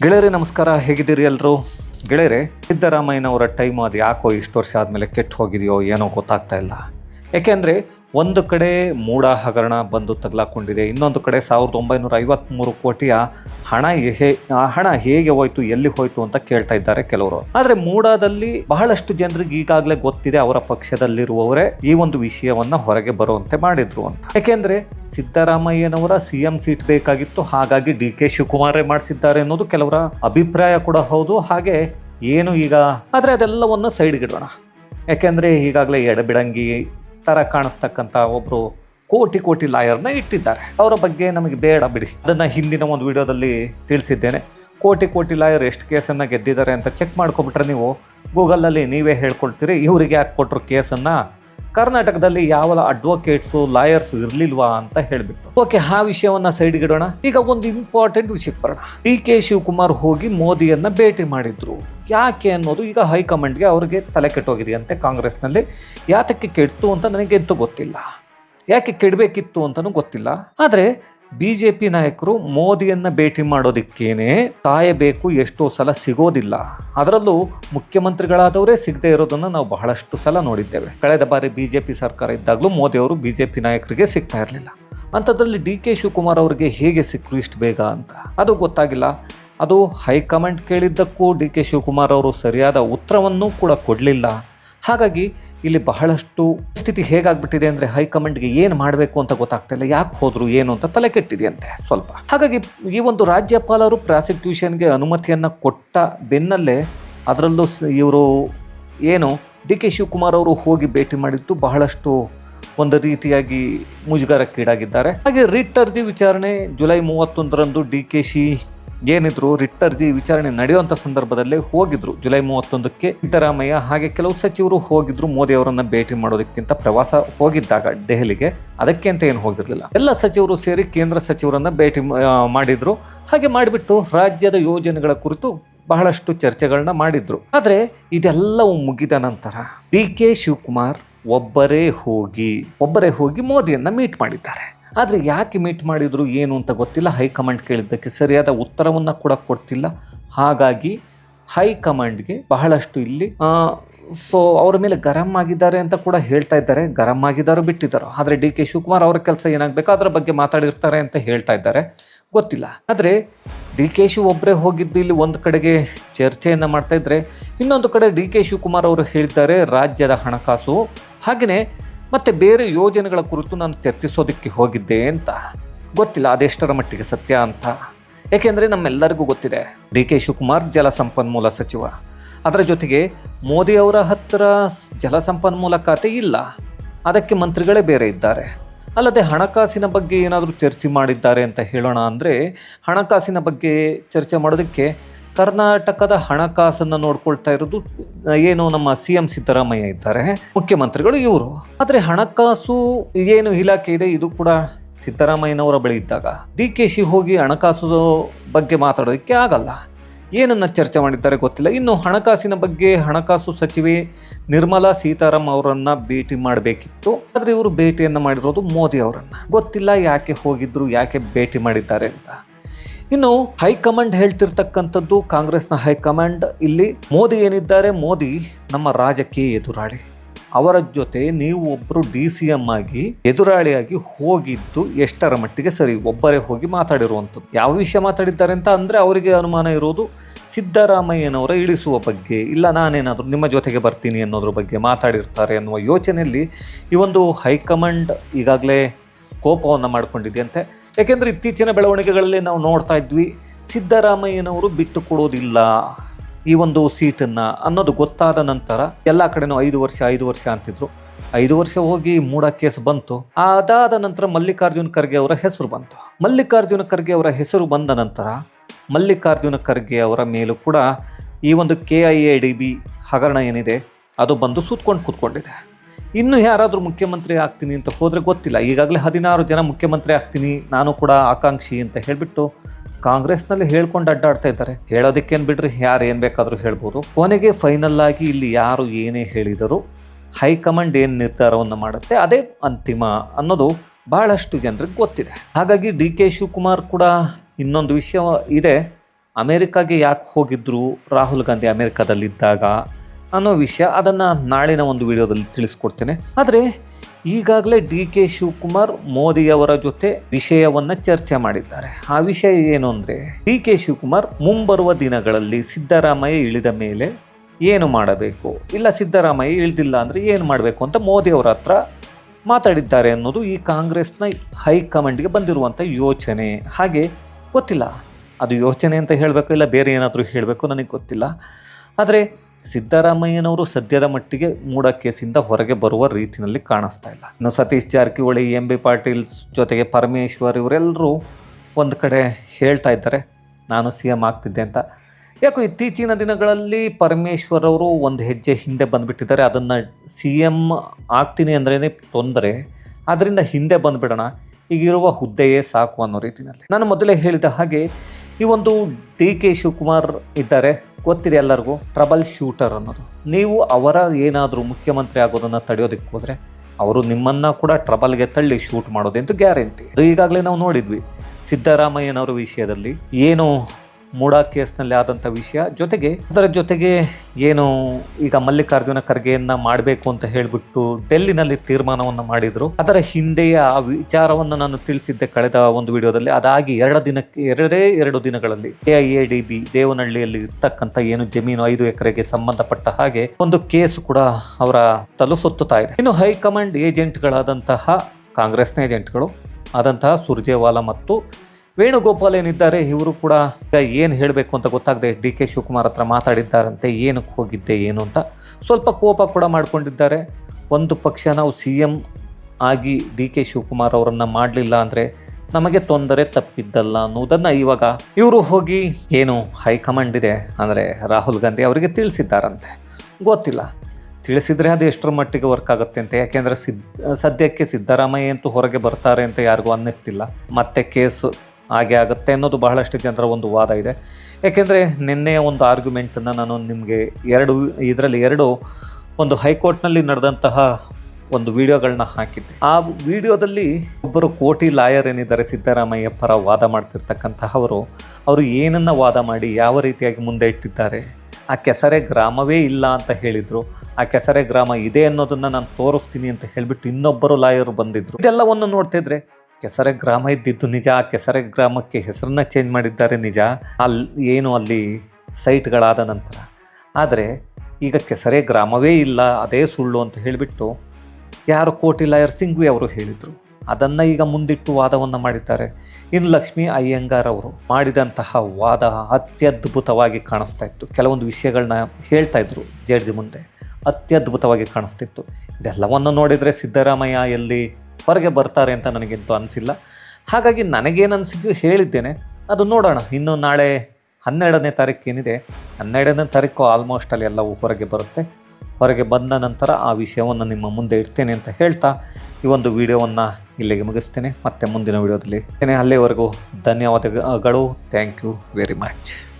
ಗೆಳೆಯರೇ, ನಮಸ್ಕಾರ. ಹೇಗಿದ್ದೀರಿ ಎಲ್ಲರೂ? ಗೆಳೆಯರೆ, ಸಿದ್ದರಾಮಯ್ಯನವರ ಟೈಮ್ ಅದು ಯಾಕೋ ಇಷ್ಟು ವರ್ಷ ಆದಮೇಲೆ ಕೆಟ್ಟು ಹೋಗಿದೆಯೋ ಏನೋ ಗೊತ್ತಾಗ್ತಾ ಇಲ್ಲ. ಯಾಕೆಂದರೆ ಒಂದು ಕಡೆ ಮೂಡ ಹಗರಣ ಬಂದು ತಗಲಾಕೊಂಡಿದೆ, ಇನ್ನೊಂದು ಕಡೆ ಸಾವಿರದ ಒಂಬೈನೂರ ಐವತ್ತ್ಮೂರು ಕೋಟಿಯ ಹಣ ಹೇ ಹಣ ಹೇಗೆ ಹೋಯ್ತು, ಎಲ್ಲಿ ಹೋಯ್ತು ಅಂತ ಕೇಳ್ತಾ ಇದ್ದಾರೆ ಕೆಲವರು. ಆದರೆ ಮೂಡಾದಲ್ಲಿ ಬಹಳಷ್ಟು ಜನರಿಗೆ ಈಗಾಗಲೇ ಗೊತ್ತಿದೆ ಅವರ ಪಕ್ಷದಲ್ಲಿರುವವರೇ ಈ ಒಂದು ವಿಷಯವನ್ನ ಹೊರಗೆ ಬರುವಂತೆ ಮಾಡಿದ್ರು ಅಂತ. ಯಾಕೆಂದ್ರೆ ಸಿದ್ದರಾಮಯ್ಯನವರ ಸಿ ಎಂ ಸೀಟ್ ಬೇಕಾಗಿತ್ತು, ಹಾಗಾಗಿ ಡಿ ಕೆ ಶಿವಕುಮಾರೇ ಮಾಡಿಸಿದ್ದಾರೆ ಅನ್ನೋದು ಕೆಲವರ ಅಭಿಪ್ರಾಯ ಕೂಡ ಹೌದು, ಹಾಗೆ ಏನು ಈಗ? ಆದರೆ ಅದೆಲ್ಲವನ್ನು ಸೈಡ್ಗಿಡೋಣ. ಯಾಕೆಂದರೆ ಈಗಾಗಲೇ ಎಡಬಿಡಂಗಿ ಥರ ಕಾಣಿಸ್ತಕ್ಕಂಥ ಒಬ್ಬರು ಕೋಟಿ ಕೋಟಿ ಲಾಯರ್ನ ಇಟ್ಟಿದ್ದಾರೆ. ಅವರ ಬಗ್ಗೆ ನಮಗೆ ಬೇಡ ಬಿಡಿ. ಅದನ್ನು ಹಿಂದಿನ ಒಂದು ವಿಡಿಯೋದಲ್ಲಿ ತಿಳಿಸಿದ್ದೇನೆ. ಕೋಟಿ ಕೋಟಿ ಲಾಯರ್ ಎಷ್ಟು ಕೇಸನ್ನು ಗೆದ್ದಿದ್ದಾರೆ ಅಂತ ಚೆಕ್ ಮಾಡ್ಕೊಬಿಟ್ರೆ ನೀವು ಗೂಗಲಲ್ಲಿ ನೀವೇ ಹೇಳ್ಕೊಳ್ತೀರಿ. ಇವರಿಗೆ ಯಾಕೆ ಕೊಟ್ಟರು ಕೇಸನ್ನು? ಕರ್ನಾಟಕದಲ್ಲಿ ಯಾವ ಅಡ್ವೊಕೇಟ್ಸು ಲಾಯರ್ಸ್ ಇರಲಿಲ್ವಾ ಅಂತ ಹೇಳಿಬಿಟ್ಟು. ಓಕೆ ಆ ವಿಷಯವನ್ನ ಸೈಡ್ಗಿಡೋಣ ಈಗ ಒಂದು ಇಂಪಾರ್ಟೆಂಟ್ ವಿಷಯ ಬರೋಣ. ಡಿ ಕೆ ಶಿವಕುಮಾರ್ ಹೋಗಿ ಮೋದಿಯನ್ನ ಭೇಟಿ ಮಾಡಿದ್ರು. ಯಾಕೆ ಅನ್ನೋದು ಈಗ ಹೈಕಮಾಂಡ್ಗೆ ಅವರಿಗೆ ತಲೆ ಕೆಟ್ಟೋಗಿದೆಯಂತೆ ಕಾಂಗ್ರೆಸ್ನಲ್ಲಿ. ಯಾತಕ್ಕೆ ಕೆಡ್ತು ಅಂತ ನನಗೆ ಗೊತ್ತಿಲ್ಲ. ಯಾಕೆ ಕೆಡಬೇಕಿತ್ತು ಅಂತಲೂ ಗೊತ್ತಿಲ್ಲ. ಆದರೆ ಬಿ ಜೆ ಪಿ ನಾಯಕರು ಮೋದಿಯನ್ನ ಭೇಟಿ ಮಾಡೋದಕ್ಕೇನೆ ಕಾಯಬೇಕು, ಎಷ್ಟೋ ಸಲ ಸಿಗೋದಿಲ್ಲ. ಅದರಲ್ಲೂ ಮುಖ್ಯಮಂತ್ರಿಗಳಾದವರೇ ಸಿಗದೆ ಇರೋದನ್ನು ನಾವು ಬಹಳಷ್ಟು ಸಲ ನೋಡಿದ್ದೇವೆ. ಕಳೆದ ಬಾರಿ ಬಿ ಜೆ ಪಿ ಸರ್ಕಾರ ಇದ್ದಾಗಲೂ ಮೋದಿ ಅವರು ಬಿ ಜೆ ಪಿ ನಾಯಕರಿಗೆ ಸಿಗ್ತಾ ಇರಲಿಲ್ಲ. ಅಂಥದ್ರಲ್ಲಿ ಡಿ ಕೆ ಶಿವಕುಮಾರ್ ಅವರಿಗೆ ಹೇಗೆ ಸಿಕ್ಕರು ಇಷ್ಟು ಬೇಗ ಅಂತ? ಅದು ಗೊತ್ತಾಗಿಲ್ಲ. ಅದು ಹೈಕಮಾಂಡ್ ಕೇಳಿದ್ದಕ್ಕೂ ಡಿ ಕೆ ಶಿವಕುಮಾರ್ ಅವರು ಸರಿಯಾದ ಉತ್ತರವನ್ನು ಕೂಡ ಕೊಡಲಿಲ್ಲ. ಹಾಗಾಗಿ ಇಲ್ಲಿ ಬಹಳಷ್ಟು ಸ್ಥಿತಿ ಹೇಗಾಗ್ಬಿಟ್ಟಿದೆ ಅಂದರೆ ಹೈಕಮಾಂಡ್ಗೆ ಏನು ಮಾಡಬೇಕು ಅಂತ ಗೊತ್ತಾಗ್ತಾ ಇಲ್ಲ. ಯಾಕೆ ಹೋದರು ಏನು ಅಂತ ತಲೆ ಕೆಟ್ಟಿದೆಯಂತೆ ಸ್ವಲ್ಪ. ಹಾಗಾಗಿ ಈ ಒಂದು ರಾಜ್ಯಪಾಲರು ಪ್ರಾಸಿಕ್ಯೂಷನ್ಗೆ ಅನುಮತಿಯನ್ನು ಕೊಟ್ಟ ಬೆನ್ನಲ್ಲೇ ಅದರಲ್ಲೂ ಇವರು ಏನು ಡಿ ಕೆ ಶಿವಕುಮಾರ್ ಅವರು ಹೋಗಿ ಭೇಟಿ ಮಾಡಿದ್ದು ಬಹಳಷ್ಟು ಒಂದು ರೀತಿಯಾಗಿ ಮುಜುಗರಕ್ಕೀಡಾಗಿದ್ದಾರೆ. ಹಾಗೆ ರಿಟ್ ಅರ್ಜಿ ವಿಚಾರಣೆ ಜುಲೈ ಮೂವತ್ತೊಂದರಂದು ಡಿ ಕೆ ಶಿ ಏನಿದ್ರು ರಿಟ್ ಅರ್ಜಿ ವಿಚಾರಣೆ ನಡೆಯುವಂಥ ಸಂದರ್ಭದಲ್ಲೇ ಹೋಗಿದ್ರು. ಜುಲೈ ಮೂವತ್ತೊಂದಕ್ಕೆ ಸಿದ್ದರಾಮಯ್ಯ ಹಾಗೆ ಕೆಲವು ಸಚಿವರು ಹೋಗಿದ್ರು. ಮೋದಿ ಅವರನ್ನ ಭೇಟಿ ಮಾಡೋದಕ್ಕಿಂತ ಪ್ರವಾಸ ಹೋಗಿದ್ದಾಗ ದೆಹಲಿಗೆ. ಅದಕ್ಕೆ ಅಂತ ಏನು ಹೋಗಿರಲಿಲ್ಲ. ಎಲ್ಲ ಸಚಿವರು ಸೇರಿ ಕೇಂದ್ರ ಸಚಿವರನ್ನ ಭೇಟಿ ಮಾಡಿದ್ರು. ಹಾಗೆ ಮಾಡಿಬಿಟ್ಟು ರಾಜ್ಯದ ಯೋಜನೆಗಳ ಕುರಿತು ಬಹಳಷ್ಟು ಚರ್ಚೆಗಳನ್ನ ಮಾಡಿದ್ರು. ಆದರೆ ಇದೆಲ್ಲವೂ ಮುಗಿದ ನಂತರ ಡಿ ಕೆ ಶಿವಕುಮಾರ್ ಒಬ್ಬರೇ ಹೋಗಿ ಒಬ್ಬರೇ ಹೋಗಿ ಮೋದಿಯನ್ನ ಮೀಟ್ ಮಾಡಿದ್ದಾರೆ. ಆದರೆ ಯಾಕೆ ಮೀಟ್ ಮಾಡಿದರು ಏನು ಅಂತ ಗೊತ್ತಿಲ್ಲ. ಹೈಕಮಾಂಡ್ ಕೇಳಿದ್ದಕ್ಕೆ ಸರಿಯಾದ ಉತ್ತರವನ್ನು ಕೂಡ ಕೊಡ್ತಿಲ್ಲ. ಹಾಗಾಗಿ ಹೈಕಮಾಂಡ್ಗೆ ಬಹಳಷ್ಟು ಇಲ್ಲಿ ಸೊ ಅವರ ಮೇಲೆ ಗರಂ ಆಗಿದ್ದಾರೆ ಅಂತ ಕೂಡ ಹೇಳ್ತಾ ಇದ್ದಾರೆ. ಗರಂ ಆಗಿದ್ದಾರೋ ಬಿಟ್ಟಿದ್ದಾರೋ. ಆದರೆ ಡಿ ಕೆ ಶಿವಕುಮಾರ್ ಅವರ ಕೆಲಸ ಏನಾಗಬೇಕು, ಅದರ ಬಗ್ಗೆ ಮಾತಾಡಿರ್ತಾರೆ ಅಂತ ಹೇಳ್ತಾ ಇದ್ದಾರೆ. ಗೊತ್ತಿಲ್ಲ. ಆದರೆ ಡಿ ಕೆ ಶಿ ಒಬ್ಬರೇ ಹೋಗಿದ್ದು ಇಲ್ಲಿ ಒಂದು ಕಡೆಗೆ ಚರ್ಚೆಯನ್ನು ಮಾಡ್ತಾ ಇದ್ದರೆ ಇನ್ನೊಂದು ಕಡೆ ಡಿ ಕೆ ಶಿವಕುಮಾರ್ ಅವರು ಹೇಳಿದ್ದಾರೆ ರಾಜ್ಯದ ಹಣಕಾಸು. ಹಾಗೆಯೇ ಮತ್ತೆ ಬೇರೆ ಯೋಜನೆಗಳ ಕುರಿತು ನಾನು ಚರ್ಚಿಸೋದಕ್ಕೆ ಹೋಗಿದ್ದೆ ಅಂತ. ಗೊತ್ತಿಲ್ಲ, ಅದೆಷ್ಟರ ಮಟ್ಟಿಗೆ ಸತ್ಯ ಅಂತ. ಏಕೆಂದರೆ ನಮ್ಮೆಲ್ಲರಿಗೂ ಗೊತ್ತಿದೆ. ಡಿ ಕೆ ಶಿವಕುಮಾರ್ ಜಲಸಂಪನ್ಮೂಲ ಸಚಿವ. ಅದರ ಜೊತೆಗೆ ಮೋದಿ ಅವರ ಹತ್ತಿರ ಜಲಸಂಪನ್ಮೂಲ ಖಾತೆ ಇಲ್ಲ. ಅದಕ್ಕೆ ಮಂತ್ರಿಗಳೇ ಬೇರೆ ಇದ್ದಾರೆ. ಅಲ್ಲದೆ ಹಣಕಾಸಿನ ಬಗ್ಗೆ ಏನಾದರೂ ಚರ್ಚೆ ಮಾಡಿದ್ದಾರೆ ಅಂತ ಹೇಳೋಣ ಅಂದರೆ, ಹಣಕಾಸಿನ ಬಗ್ಗೆ ಚರ್ಚೆ ಮಾಡೋದಕ್ಕೆ ಕರ್ನಾಟಕದ ಹಣಕಾಸನ್ನು ನೋಡ್ಕೊಳ್ತಾ ಇರೋದು ಏನು ನಮ್ಮ ಸಿ ಎಂ ಸಿದ್ದರಾಮಯ್ಯ ಇದ್ದಾರೆ, ಮುಖ್ಯಮಂತ್ರಿಗಳು ಇವರು. ಆದರೆ ಹಣಕಾಸು ಏನು ಇಲಾಖೆ ಇದೆ, ಇದು ಕೂಡ ಸಿದ್ದರಾಮಯ್ಯನವರ ಬಳಿ ಇದ್ದಾಗ. ಡಿ ಕೆ ಶಿ ಹೋಗಿ ಹಣಕಾಸು ಬಗ್ಗೆ ಮಾತಾಡೋದಕ್ಕೆ ಆಗಲ್ಲ. ಏನನ್ನ ಚರ್ಚೆ ಮಾಡಿದ್ದಾರೆ ಗೊತ್ತಿಲ್ಲ. ಇನ್ನು ಹಣಕಾಸಿನ ಬಗ್ಗೆ ಹಣಕಾಸು ಸಚಿವೆ ನಿರ್ಮಲಾ ಸೀತಾರಾಮ್ ಅವರನ್ನು ಭೇಟಿ ಮಾಡಬೇಕಿತ್ತು. ಆದರೆ ಇವರು ಭೇಟಿಯನ್ನು ಮಾಡಿರೋದು ಮೋದಿ ಅವರನ್ನು. ಗೊತ್ತಿಲ್ಲ ಯಾಕೆ ಹೋಗಿದ್ರು, ಯಾಕೆ ಭೇಟಿ ಮಾಡಿದ್ದಾರೆ ಅಂತ. ಇನ್ನು ಹೈಕಮಾಂಡ್ ಹೇಳ್ತಿರ್ತಕ್ಕಂಥದ್ದು ಕಾಂಗ್ರೆಸ್ನ ಹೈಕಮಾಂಡ್. ಇಲ್ಲಿ ಮೋದಿ ಏನಿದ್ದಾರೆ, ಮೋದಿ ನಮ್ಮ ರಾಜಕೀಯ ಎದುರಾಳಿ. ಅವರ ಜೊತೆ ನೀವು ಒಬ್ಬರು ಡಿ ಸಿ ಎಂ ಆಗಿ ಎದುರಾಳಿಯಾಗಿ ಹೋಗಿದ್ದು ಎಷ್ಟರ ಮಟ್ಟಿಗೆ ಸರಿ? ಒಬ್ಬರೇ ಹೋಗಿ ಮಾತಾಡಿರುವಂಥದ್ದು. ಯಾವ ವಿಷಯ ಮಾತಾಡಿದ್ದಾರೆ ಅಂತ ಅಂದರೆ ಅವರಿಗೆ ಅನುಮಾನ ಇರೋದು ಸಿದ್ದರಾಮಯ್ಯನವರ ಇಳಿಸುವ ಬಗ್ಗೆ. ಇಲ್ಲ, ನಾನೇನಾದರೂ ನಿಮ್ಮ ಜೊತೆಗೆ ಬರ್ತೀನಿ ಅನ್ನೋದ್ರ ಬಗ್ಗೆ ಮಾತಾಡಿರ್ತಾರೆ ಅನ್ನುವ ಯೋಚನೆಯಲ್ಲಿ ಈ ಒಂದು ಹೈಕಮಾಂಡ್ ಈಗಾಗಲೇ ಕೋಪವನ್ನು ಮಾಡ್ಕೊಂಡಿದೆಯಂತೆ ಯಾಕೆಂದರೆ ಇತ್ತೀಚಿನ ಬೆಳವಣಿಗೆಗಳಲ್ಲಿ ನಾವು ನೋಡ್ತಾ ಇದ್ವಿ, ಸಿದ್ದರಾಮಯ್ಯನವರು ಬಿಟ್ಟು ಕೊಡೋದಿಲ್ಲ ಈ ಒಂದು ಸೀಟನ್ನು ಅನ್ನೋದು ಗೊತ್ತಾದ ನಂತರ ಎಲ್ಲ ಕಡೆನೂ ಐದು ವರ್ಷ ಐದು ವರ್ಷ ಅಂತಿದ್ರು. ಐದು ವರ್ಷ ಹೋಗಿ ಮೂಡ ಕೇಸ್ ಬಂತು. ಅದಾದ ನಂತರ ಮಲ್ಲಿಕಾರ್ಜುನ ಖರ್ಗೆ ಅವರ ಹೆಸರು ಬಂತು. ಮಲ್ಲಿಕಾರ್ಜುನ ಖರ್ಗೆ ಅವರ ಹೆಸರು ಬಂದ ನಂತರ ಮಲ್ಲಿಕಾರ್ಜುನ ಖರ್ಗೆ ಅವರ ಮೇಲೂ ಕೂಡ ಈ ಒಂದು K I A D B ಹಗರಣ ಏನಿದೆ, ಅದು ಬಂದು ಸುತ್ಕೊಂಡು ಕೂತ್ಕೊಂಡಿದೆ. ಇನ್ನು ಯಾರಾದರೂ ಮುಖ್ಯಮಂತ್ರಿ ಆಗ್ತೀನಿ ಅಂತ ಹೋದರೆ ಗೊತ್ತಿಲ್ಲ. ಈಗಾಗಲೇ ಹದಿನಾರು ಜನ ಮುಖ್ಯಮಂತ್ರಿ ಆಗ್ತೀನಿ, ನಾನು ಕೂಡ ಆಕಾಂಕ್ಷಿ ಅಂತ ಹೇಳಿಬಿಟ್ಟು ಕಾಂಗ್ರೆಸ್ನಲ್ಲಿ ಹೇಳ್ಕೊಂಡು ಅಡ್ಡಾಡ್ತಾ ಇದ್ದಾರೆ. ಹೇಳೋದಕ್ಕೇನು ಬಿಡ್ರಿ ಯಾರು ಏನು ಬೇಕಾದರೂ ಹೇಳ್ಬೋದು. ಕೊನೆಗೆ ಫೈನಲ್ ಆಗಿ ಇಲ್ಲಿ ಯಾರು ಏನೇ ಹೇಳಿದರೂ ಹೈಕಮಾಂಡ್ ಏನು ನಿರ್ಧಾರವನ್ನು ಮಾಡುತ್ತೆ, ಅದೇ ಅಂತಿಮ ಅನ್ನೋದು ಬಹಳಷ್ಟು ಜನರಿಗೆ ಗೊತ್ತಿದೆ. ಹಾಗಾಗಿ ಡಿ ಕೆ ಶಿವಕುಮಾರ್ ಕೂಡ ಇನ್ನೊಂದು ವಿಷಯ ಇದೆ. ಅಮೇರಿಕಾಗೆ ಯಾಕೆ ಹೋಗಿದ್ರು? ರಾಹುಲ್ ಗಾಂಧಿ ಅಮೇರಿಕಾದಲ್ಲಿದ್ದಾಗ ಅನ್ನೋ ವಿಷಯ ಅದನ್ನು ನಾಳಿನ ಒಂದು ವಿಡಿಯೋದಲ್ಲಿ ತಿಳಿಸ್ಕೊಡ್ತೇನೆ. ಆದರೆ ಈಗಾಗಲೇ ಡಿ ಕೆ ಶಿವಕುಮಾರ್ ಮೋದಿಯವರ ಜೊತೆ ವಿಷಯವನ್ನು ಚರ್ಚೆ ಮಾಡಿದ್ದಾರೆ. ಆ ವಿಷಯ ಏನು ಅಂದರೆ, ಡಿ ಕೆ ಶಿವಕುಮಾರ್ ಮುಂಬರುವ ದಿನಗಳಲ್ಲಿ ಸಿದ್ದರಾಮಯ್ಯ ಇಳಿದ ಮೇಲೆ ಏನು ಮಾಡಬೇಕು? ಇಲ್ಲ ಸಿದ್ದರಾಮಯ್ಯ ಇಳಿದಿಲ್ಲ ಅಂದರೆ ಏನು ಮಾಡಬೇಕು ಅಂತ ಮೋದಿಯವರ ಹತ್ರ ಮಾತಾಡಿದ್ದಾರೆ ಅನ್ನೋದು ಈ ಕಾಂಗ್ರೆಸ್ನ ಹೈಕಮಾಂಡ್ಗೆ ಬಂದಿರುವಂಥ ಯೋಚನೆ. ಹಾಗೆ ಗೊತ್ತಿಲ್ಲ. ಅದು ಯೋಚನೆ ಅಂತ ಹೇಳಬೇಕು ಇಲ್ಲ ಬೇರೆ ಏನಾದರೂ ಹೇಳಬೇಕು ನನಗೆ ಗೊತ್ತಿಲ್ಲ. ಆದರೆ ಸಿದ್ದರಾಮಯ್ಯನವರು ಸದ್ಯದ ಮಟ್ಟಿಗೆ ಮೂಡ ಕೇಸಿಂದ ಹೊರಗೆ ಬರುವ ರೀತಿಯಲ್ಲಿ ಕಾಣಿಸ್ತಾ ಇಲ್ಲ. ಇನ್ನು ಸತೀಶ್ ಜಾರಕಿಹೊಳಿ, ಎಂ ಬಿ ಪಾಟೀಲ್ ಜೊತೆಗೆ ಪರಮೇಶ್ವರ್ ಇವರೆಲ್ಲರೂ ಒಂದು ಕಡೆ ಹೇಳ್ತಾ ಇದ್ದಾರೆ. ನಾನು ಸಿ ಎಂ ಆಗ್ತಿದ್ದೆ ಅಂತ. ಯಾಕೋ ಇತ್ತೀಚಿನ ದಿನಗಳಲ್ಲಿ ಪರಮೇಶ್ವರ್ ಅವರು ಒಂದು ಹೆಜ್ಜೆ ಹಿಂದೆ ಬಂದುಬಿಟ್ಟಿದ್ದಾರೆ. ಅದನ್ನು ಸಿ ಎಂ ಆಗ್ತೀನಿ ಅಂದ್ರೇ ತೊಂದರೆ. ಅದರಿಂದ ಹಿಂದೆ ಬಂದುಬಿಡೋಣ. ಈಗಿರುವ ಹುದ್ದೆಯೇ ಸಾಕು ಅನ್ನೋ ರೀತಿಯಲ್ಲಿ. ನಾನು ಮೊದಲೇ ಹೇಳಿದ ಹಾಗೆ ಈ ಒಂದು ಡಿ ಕೆ ಶಿವಕುಮಾರ್ ಇದ್ದಾರೆ. ಗೊತ್ತಿದೆ ಎಲ್ಲರಿಗೂ ಟ್ರಬಲ್ ಶೂಟರ್ ಅನ್ನೋದು. ನೀವು ಅವರ ಏನಾದರೂ ಮುಖ್ಯಮಂತ್ರಿ ಆಗೋದನ್ನು ತಡೆಯೋದಕ್ಕೆ ಹೋದರೆ ಅವರು ನಿಮ್ಮನ್ನ ಕೂಡ ಟ್ರಬಲ್ಗೆ ತಳ್ಳಿ ಶೂಟ್ ಮಾಡೋದೆಂದು ಗ್ಯಾರಂಟಿ ಈಗಾಗಲೇ ನಾವು ನೋಡಿದ್ವಿ. ಸಿದ್ದರಾಮಯ್ಯನವರ ವಿಷಯದಲ್ಲಿ ಏನು ಮೂಡಾ ಕೇಸ್ನಲ್ಲಿ ಆದಂಥ ವಿಷಯ. ಜೊತೆಗೆ ಅದರ ಜೊತೆಗೆ ಏನು ಈಗ ಮಲ್ಲಿಕಾರ್ಜುನ ಖರ್ಗೆಯನ್ನು ಮಾಡಬೇಕು ಅಂತ ಹೇಳಿಬಿಟ್ಟು ಡೆಲ್ಲಿನಲ್ಲಿ ತೀರ್ಮಾನವನ್ನು ಮಾಡಿದ್ರು. ಅದರ ಹಿಂದೆಯ ಆ ವಿಚಾರವನ್ನು ನಾನು ತಿಳಿಸಿದ್ದೆ ಕಳೆದ ಒಂದು ವಿಡಿಯೋದಲ್ಲಿ. ಅದಾಗಿ ಎರಡು ದಿನಕ್ಕೆ, ಎರಡೇ ಎರಡು ದಿನಗಳಲ್ಲಿ ಎ ಡಿ ಬಿ ದೇವನಹಳ್ಳಿಯಲ್ಲಿ ಇರ್ತಕ್ಕಂಥ ಏನು ಜಮೀನು ಐದು ಎಕರೆಗೆ ಸಂಬಂಧಪಟ್ಟ ಹಾಗೆ ಒಂದು ಕೇಸ್ ಕೂಡ ಅವರ ತಲು ಸುತ್ತುತ್ತಾ ಇದೆ. ಇನ್ನು ಹೈಕಮಾಂಡ್ ಏಜೆಂಟ್ಗಳಾದಂತಹ ಕಾಂಗ್ರೆಸ್ನ ಏಜೆಂಟ್ಗಳು, ಆದಂತಹ ಸುರ್ಜೇವಾಲಾ ಮತ್ತು ವೇಣುಗೋಪಾಲ್ ಏನಿದ್ದಾರೆ, ಇವರು ಕೂಡ ಏನು ಹೇಳಬೇಕು ಅಂತ ಗೊತ್ತಾಗದೆ ಡಿ ಕೆ ಶಿವಕುಮಾರ್ ಹತ್ರ ಮಾತಾಡಿದ್ದಾರಂತೆ ಏನಕ್ಕೆ ಹೋಗಿದ್ದೆ, ಏನು ಅಂತ. ಸ್ವಲ್ಪ ಕೋಪ ಕೂಡ ಮಾಡ್ಕೊಂಡಿದ್ದಾರೆ. ಒಂದು ಪಕ್ಷ ನಾವು ಸಿ ಎಂ ಆಗಿ ಡಿ ಕೆ ಶಿವಕುಮಾರ್ ಅವರನ್ನು ಮಾಡಲಿಲ್ಲ ಅಂದರೆ ನಮಗೆ ತೊಂದರೆ ತಪ್ಪಿದ್ದಲ್ಲ ಅನ್ನೋದನ್ನು ಇವಾಗ ಇವರು ಹೋಗಿ ಏನು ಹೈಕಮಾಂಡ್ ಇದೆ ಅಂದರೆ ರಾಹುಲ್ ಗಾಂಧಿ ಅವರಿಗೆ ತಿಳಿಸಿದ್ದಾರಂತೆ. ಗೊತ್ತಿಲ್ಲ. ತಿಳಿಸಿದರೆ ಅದು ಎಷ್ಟರ ಮಟ್ಟಿಗೆ ವರ್ಕ್ ಆಗುತ್ತೆ ಅಂತ, ಯಾಕೆಂದರೆ ಸಿದ್ಧ ಸದ್ಯಕ್ಕೆ ಸಿದ್ದರಾಮಯ್ಯ ಅಂತೂ ಹೊರಗೆ ಬರ್ತಾರೆ ಅಂತ ಯಾರಿಗೂ ಅನ್ನಿಸ್ತಿಲ್ಲ. ಮತ್ತೆ ಕೇಸು ಹಾಗೆ ಆಗುತ್ತೆ ಅನ್ನೋದು ಬಹಳಷ್ಟು ಜನರ ಒಂದು ವಾದ ಇದೆ. ಏಕೆಂದರೆ ನಿನ್ನೆಯ ಒಂದು ಆರ್ಗ್ಯುಮೆಂಟನ್ನು ನಾನು ನಿಮಗೆ ಎರಡು ಇದರಲ್ಲಿ ಎರಡು ಒಂದು ಹೈಕೋರ್ಟ್ನಲ್ಲಿ ನಡೆದಂತಹ ಒಂದು ವಿಡಿಯೋಗಳನ್ನ ಹಾಕಿದ್ದೆ. ಆ ವಿಡಿಯೋದಲ್ಲಿ ಒಬ್ಬರು ಕೋಟಿ ಲಾಯರ್ ಏನಿದ್ದಾರೆ ಸಿದ್ದರಾಮಯ್ಯ ಪರ ವಾದ ಮಾಡ್ತಿರ್ತಕ್ಕಂತಹವರು, ಅವರು ಏನನ್ನ ವಾದ ಮಾಡಿ ಯಾವ ರೀತಿಯಾಗಿ ಮುಂದೆ ಇಟ್ಟಿದ್ದಾರೆ, ಆ ಕೆಸರೆ ಗ್ರಾಮವೇ ಇಲ್ಲ ಅಂತ ಹೇಳಿದರು, ಆ ಕೆಸರೆ ಗ್ರಾಮ ಇದೆ ಅನ್ನೋದನ್ನು ನಾನು ತೋರಿಸ್ತೀನಿ ಅಂತ ಹೇಳಿಬಿಟ್ಟು ಇನ್ನೊಬ್ಬರು ಲಾಯರ್ ಬಂದಿದ್ದರು ಇದೆಲ್ಲವನ್ನು ನೋಡ್ತಿದ್ರೆ ಕೆಸರೆ ಗ್ರಾಮ ಇದ್ದಿದ್ದು ನಿಜ, ಆ ಕೆಸರೆ ಗ್ರಾಮಕ್ಕೆ ಹೆಸರನ್ನ ಚೇಂಜ್ ಮಾಡಿದ್ದಾರೆ ನಿಜ. ಅಲ್ಲಿ ಏನು ಅಲ್ಲಿ ಸೈಟ್ಗಳಾದ ನಂತರ. ಆದರೆ ಈಗ ಕೆಸರೆ ಗ್ರಾಮವೇ ಇಲ್ಲ, ಅದೇ ಸುಳ್ಳು ಅಂತ ಹೇಳಿಬಿಟ್ಟು ಯಾರು ಕೋಟಿ ಲಾಯರ್ ಅವರು ಹೇಳಿದರು. ಅದನ್ನು ಈಗ ಮುಂದಿಟ್ಟು ವಾದವನ್ನು ಮಾಡಿದ್ದಾರೆ. ಇನ್ನು ಲಕ್ಷ್ಮೀ ಅಯ್ಯಂಗಾರ್ ಅವರು ಮಾಡಿದಂತಹ ವಾದ ಅತ್ಯದ್ಭುತವಾಗಿ ಕಾಣಿಸ್ತಾ ಇತ್ತು. ಕೆಲವೊಂದು ವಿಷಯಗಳನ್ನ ಹೇಳ್ತಾ ಇದ್ರು ಜಡ್ಜ್ ಮುಂದೆ. ಅತ್ಯದ್ಭುತವಾಗಿ ಕಾಣಿಸ್ತಿತ್ತು ಇದೆಲ್ಲವನ್ನು ನೋಡಿದರೆ ಸಿದ್ದರಾಮಯ್ಯ ಎಲ್ಲಿ ಹೊರಗೆ ಬರ್ತಾರೆ ಅಂತ ನನಗೆಂತೂ ಅನಿಸಿಲ್ಲ. ಹಾಗಾಗಿ ನನಗೇನು ಅನಿಸಿದ್ದು ಹೇಳಿದ್ದೇನೆ. ಅದು ನೋಡೋಣ. ಇನ್ನು ನಾಳೆ ಹನ್ನೆರಡನೇ ತಾರೀಕು ಏನಿದೆ, ಹನ್ನೆರಡನೇ ತಾರೀಕು ಆಲ್ಮೋಸ್ಟ್ ಅಲ್ಲಿ ಎಲ್ಲವೂ ಹೊರಗೆ ಬರುತ್ತೆ. ಹೊರಗೆ ಬಂದ ನಂತರ ಆ ವಿಷಯವನ್ನು ನಿಮ್ಮ ಮುಂದೆ ಇಡ್ತೇನೆ ಅಂತ ಹೇಳ್ತಾ ಈ ಒಂದು ವಿಡಿಯೋವನ್ನು ಇಲ್ಲಿಗೆ ಮುಗಿಸ್ತೇನೆ. ಮತ್ತೆ ಮುಂದಿನ ವಿಡಿಯೋದಲ್ಲಿ ಅಲ್ಲಿವರೆಗೂ ಧನ್ಯವಾದಗಳು. Thank you very much